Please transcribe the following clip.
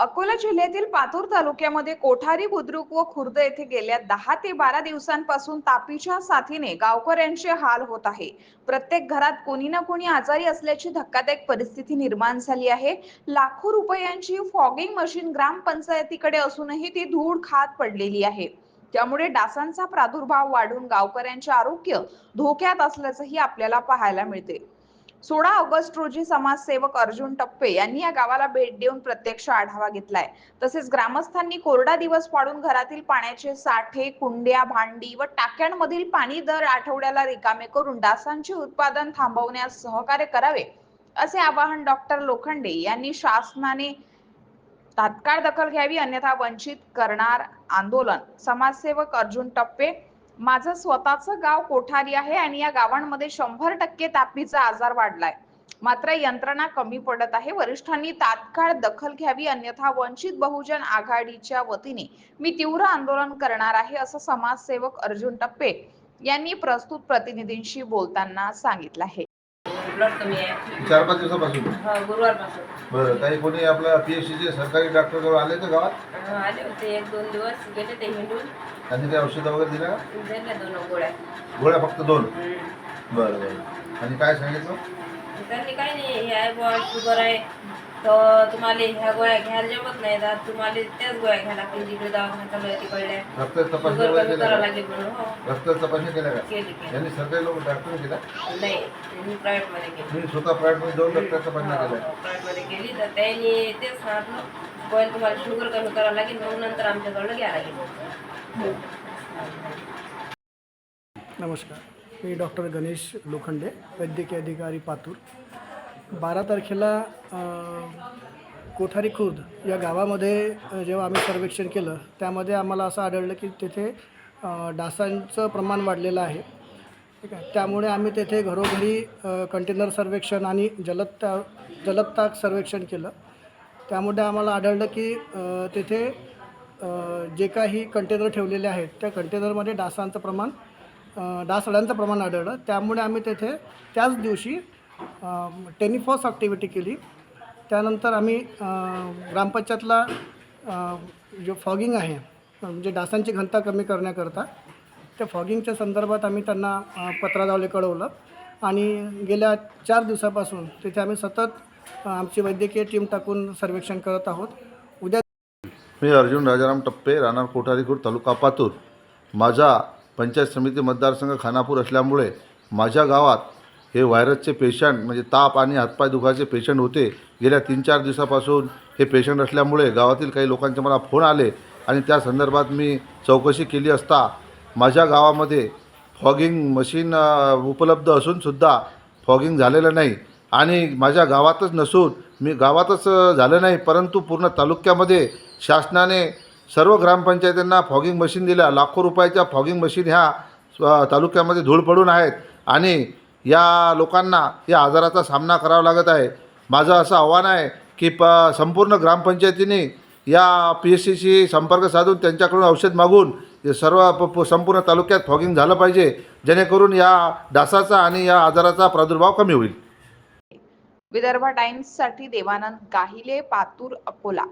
अकोला जिल्ह्यातील पातूर तालुक्यामध्ये कोठारी बुद्रुक व खुर्द येथे गेल्या दहा ते बारा दिवसांपासून तापीच्या साथीने गावकऱ्यांचे हाल होत आहे. प्रत्येक घरात कोणी ना कोणी आजारी असल्याची धक्कादायक परिस्थिती निर्माण झाली आहे. लाखो रुपयांची फॉगिंग मशीन ग्रामपंचायतीकडे असूनही ती धूळ खात पडलेली आहे. त्यामुळे डासांचा प्रादुर्भाव वाढून गावकऱ्यांचे आरोग्य धोक्यात असल्याचंही आपल्याला पाहायला मिळते. सोळा ऑगस्ट रोजी समाजसेवक अर्जुन टप्पे यांनी या गावाला भेट देऊन प्रत्यक्ष आढावा घेतलाय. तसेच ग्रामस्थांनी कोरडा दिवस पाडून घरातील पाण्याचे साठे कुंड्या भांडी व टाक्यांमधील पाणी दर आठवड्याला रिकामे करून डासांचे उत्पादन थांबवण्यास सहकार्य करावे असे आवाहन डॉक्टर लोखंडे यांनी शासनाने तात्काळ दखल घ्यावी अन्यथा वंचित करणार आंदोलन. समाजसेवक अर्जुन टप्पे माझं स्वतःचं गाव कोठारी आहे आणि या गावांमध्ये शंभर टक्के तापीचा आजार वाढलाय. मात्र यंत्रणा कमी पडत आहे. वरिष्ठांनी तात्काळ दखल घ्यावी अन्यथा वंचित बहुजन आघाडीच्या वतीने मी तीव्र आंदोलन करणार आहे असं समाजसेवक अर्जुन टप्पे यांनी प्रस्तुत प्रतिनिधींशी बोलताना सांगितलं आहे. ब्लड कमी आहे. चार पाच दिवसापासून? हा गुरुवारपासून. बरं काही कोणी आपल्या पी एच सीचे सरकारी डॉक्टर जवळ आले का गावात? हा, आले होते. एक दोन दिवस गेले ते हिंडून. त्यांनी काही औषधं वगैरे दिल्या? का? दिल्या दोन गोळ्या. गोळ्या फक्त दोन? हम्म. बरं बरं. आणि काय सांगितलं? त्यांनी काही नाही हे आहे बुवा शुगर आहे. तर तुम्हाला ह्या गोळ्या घ्यायला जमत नाही. तर तुम्हाला त्याच गोळ्या घ्यायला लागतील जिकडे दवाखाना चालू आहे तिकडल्या. रक्त तपासणी शुगर वगैरे कमी केल्या करावं? लागेल म्हणून हो. रक्त तपासणी केल्या का? केली केली. यांनी सरकारी लोक डॉक्टर केल्या? नाही मी प्रायव्हेटमध्ये केली. मी स्वतः प्रायव्हेटमध्ये जाऊन रक्त तपासणी केल्या. प्रायव्हेटमध्ये केली. तर त्यांनी तेच सांगितलं पहिले तुम्हाला शुगर कमी करावं लागेल मग नंतर आमच्याकडलं घ्यावं लागेल. नमस्कार. मी डॉक्टर गणेश लोखंडे वैद्यकीय अधिकारी पातूर. बारा तारखेला कोठारी खुर्द या गावामध्ये जेव्हा आम्ही सर्वेक्षण केलं त्यामध्ये आम्हाला असं आढळलं की तेथे डासांचं प्रमाण वाढलेलं आहे. ठीक आहे त्यामुळे आम्ही तेथे घरोघरी कंटेनर सर्वेक्षण आणि जलदता जलदताक सर्वेक्षण केलं. त्यामुळे आम्हाला आढळलं की तेथे जे काही कंटेनर ठेवलेले आहेत त्या कंटेनरमध्ये डासांचं प्रमाण डास डासळ्यांचं प्रमाण आढळलं. त्यामुळे आम्ही तेथे त्याच दिवशी टेनिफॉस ॲक्टिव्हिटी केली. त्यानंतर आम्ही ग्रामपंचायतला जो फॉगिंग आहे म्हणजे डासांची घनता कमी करण्याकरता त्या फॉगिंगच्या संदर्भात आम्ही त्यांना पत्राद्वारे कळवलं. आणि गेल्या चार दिवसापासून तिथे आम्ही सतत आमची वैद्यकीय टीम टाकून सर्वेक्षण करत आहोत. उद्या मी अर्जुन राजाराम टप्पे राहणार कोठारीखूर तालुका पातूर. माझा पंचायत समिती मतदारसंघ खानापूर असल्यामुळे माझ्या गावात हे व्हायरसचे पेशंट म्हणजे ताप आणि हातपाय दुखाचे पेशंट होते. गेल्या तीन चार दिवसापासून हे पेशंट असल्यामुळे गावातील काही लोकांचे मला फोन आले आणि त्या संदर्भात मी चौकशी केली असता माझ्या गावामध्ये फॉगिंग मशीन उपलब्ध असूनसुद्धा फॉगिंग झालेलं नाही. आणि माझ्या गावातच नसून मी गावातच झालं नाही परंतु पूर्ण तालुक्यामध्ये शासनाने सर्व ग्रामपंचायतींना फॉगिंग मशीन दिल्या. लाखो रुपयाच्या फॉगिंग मशीन ह्या तालुक्यामध्ये धूळ पडून आहेत. आणि या लोकांना या आजाराचा सामना करावा लागत आहे. माझं असं आव्हान आहे की प संपूर्ण ग्रामपंचायतीने या पी एस सीशी संपर्क साधून त्यांच्याकडून औषध मागून सर्व प संपूर्ण तालुक्यात फॉगिंग झालं पाहिजे जेणेकरून या डासाचा आणि या आजाराचा प्रादुर्भाव कमी होईल. विदर्भ टाइम्ससाठी देवानंद गाहिले पातूर अकोला.